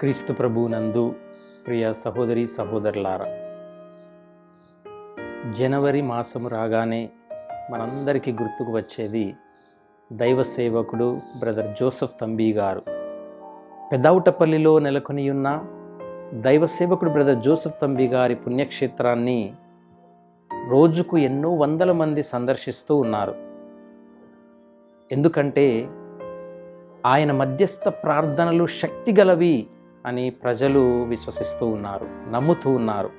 క్రీస్తు ప్రభునందు ప్రియ సహోదరి సహోదరులారా జనవరి మాసము రాగానే మనందరికీ గుర్తుకు వచ్చేది దైవ సేవకుడు బ్రదర్ జోసఫ్ తంబీ గారు. పెదవుటపల్లిలో నెలకొని ఉన్న దైవ సేవకుడు బ్రదర్ జోసఫ్ తంబీ గారి పుణ్యక్షేత్రాన్ని రోజుకు ఎన్నో వందల మంది సందర్శిస్తూ ఉన్నారు. ఎందుకంటే ఆయన మధ్యస్థ ప్రార్థనలు శక్తిగలవి అని ప్రజలు విశ్వసిస్తూ ఉన్నారు నమ్ముతూ ఉన్నారు.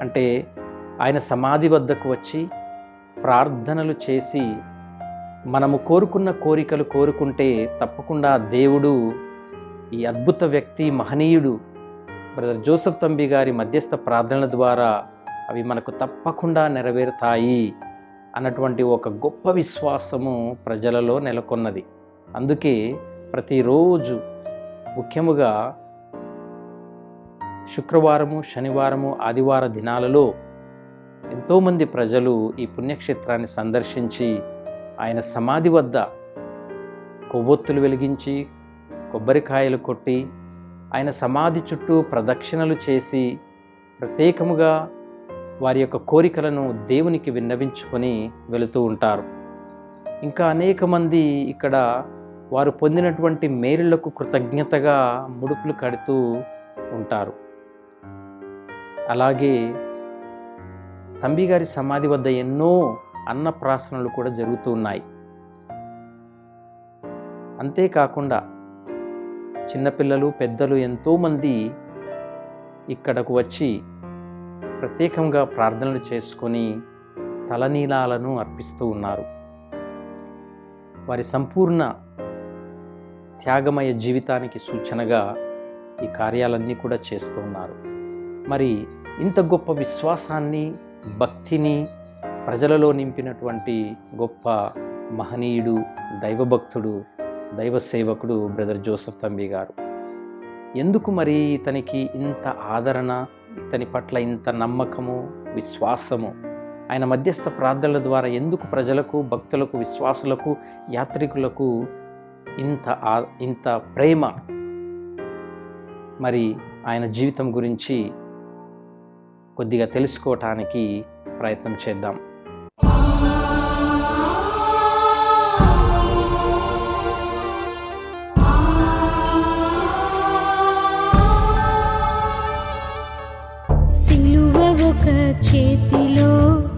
అంటే ఆయన సమాధి వద్దకు వచ్చి ప్రార్థనలు చేసి మనము కోరుకున్న కోరికలు కోరుకుంటే తప్పకుండా దేవుడు ఈ అద్భుత వ్యక్తి మహనీయుడు బ్రదర్ జోసఫ్ తంబి గారి మధ్యస్థ ప్రార్థనల ద్వారా అవి మనకు తప్పకుండా నెరవేరుతాయి అన్నటువంటి ఒక గొప్ప విశ్వాసము ప్రజలలో నెలకొన్నది. అందుకే ప్రతిరోజు ముఖ్యముగా శుక్రవారము శనివారము ఆదివార దినాలలో ఎంతోమంది ప్రజలు ఈ పుణ్యక్షేత్రాన్ని సందర్శించి ఆయన సమాధి వద్ద కొవ్వొత్తులు వెలిగించి కొబ్బరికాయలు కొట్టి ఆయన సమాధి చుట్టూ ప్రదక్షిణలు చేసి ప్రత్యేకముగా వారి యొక్క కోరికలను దేవునికి విన్నవించుకొని వెళుతూ ఉంటారు. ఇంకా అనేక మంది ఇక్కడ వారు పొందినటువంటి మేలులకు కృతజ్ఞతగా ముడుపులు కడుతూ ఉంటారు. అలాగే తంబి గారి సమాధి వద్ద ఎన్నో అన్నప్రాసనలు కూడా జరుగుతూ ఉన్నాయి. అంతేకాకుండా చిన్నపిల్లలు పెద్దలు ఎంతోమంది ఇక్కడకు వచ్చి ప్రత్యేకంగా ప్రార్థనలు చేసుకొని తలనీలాలను అర్పిస్తూ ఉన్నారు. వారి సంపూర్ణ త్యాగమయ జీవితానికి సూచనగా ఈ కార్యాలన్నీ కూడా చేస్తూ ఉన్నారు. మరి ఇంత గొప్ప విశ్వాసాన్ని భక్తిని ప్రజలలో నింపినటువంటి గొప్ప మహనీయుడు దైవభక్తుడు దైవ సేవకుడు బ్రదర్ జోసఫ్ తంబి గారు. ఎందుకు మరి ఇతనికి ఇంత ఆదరణ ఇతని పట్ల ఇంత నమ్మకము విశ్వాసము? ఆయన మధ్యస్థ ప్రార్థనల ద్వారా ఎందుకు ప్రజలకు భక్తులకు విశ్వాసులకు యాత్రికులకు ఇంత ఆ- ఇంత ప్రేమ? మరి ఆయన జీవితం గురించి కొద్దిగా తెలుసుకోవటానికి ప్రయత్నం చేద్దాం. సిలువ ఒక చేతిలో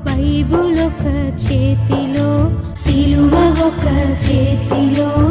బైబుల్ ఒక చేతిలో సిలువ ఒక చేతిలో. ఒక చేతిలో